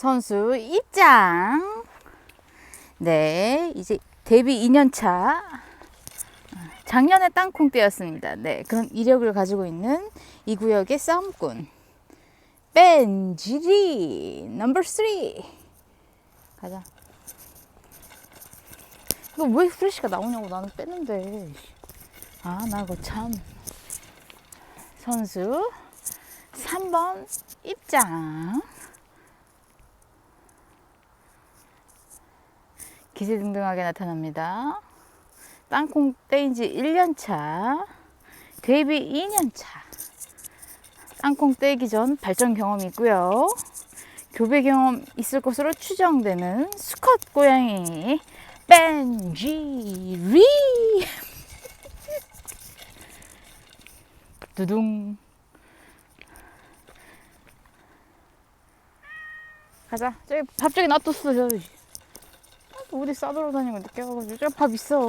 선수 입장. 네, 이제 데뷔 2년차. 작년에 땅콩 때였습니다. 네, 그런 이력을 가지고 있는 이 구역의 싸움꾼. 벤지리 넘버 3. 가자. 이거 왜 후레쉬가 나오냐고 나는 뺐는데. 아, 나 이거 참. 선수 3번 입장. 기세등등하게 나타납니다. 땅콩 떼인 지 1년차, 데뷔 2년차. 땅콩 떼기 전 발전 경험이 있고요. 교배 경험 있을 것으로 추정되는 수컷 고양이 벤지리 두둥 가자 저기 밥 저기 놔뒀어 저기 또 어디 싸돌아다니고 늦게 와가지고 저기 밥 있어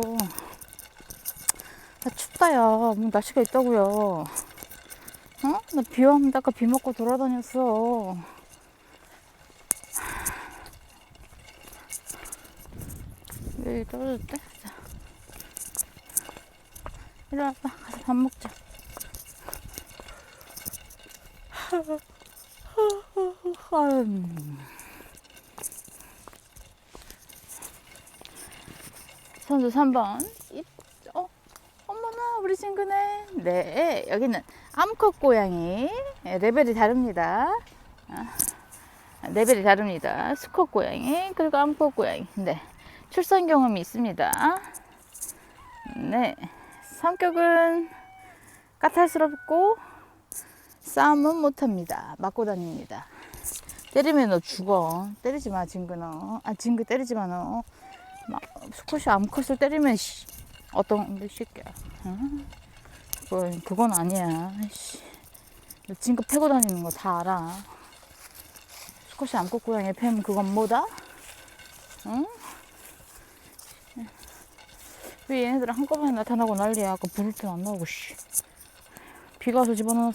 나 춥다 야뭐 날씨가 있다고요 어? 나 비 왔는데 아까 비 맞고 돌아다녔어 여기 떨어졌대? 자. 와봐 가서 밥 먹자 음. 선수 3번. 이- 어, 어머나, 우리 친구네. 네, 여기는 암컷 고양이. 네, 레벨이 다릅니다. 아, 레벨이 다릅니다. 수컷 고양이, 그리고 암컷 고양이. 네, 출산 경험이 있습니다. 네, 성격은 까탈스럽고 싸움은 못합니다. 맞고 다닙니다. 때리면 너 죽어. 때리지 마, 징그 너. 아, 징그 때리지 마, 너. 막, 수컷이 암컷을 때리면, 씨. 어떤, 이 새끼야. 응? 그건, 그건 아니야. 씨. 너 징그 패고 다니는 거 다 알아. 수컷이 암컷 고양이 패면 그건 뭐다? 응? 왜 얘네들 한꺼번에 나타나고 난리야. 아까 부를 땐안 나오고, 씨. 비가 와서 집어넣어서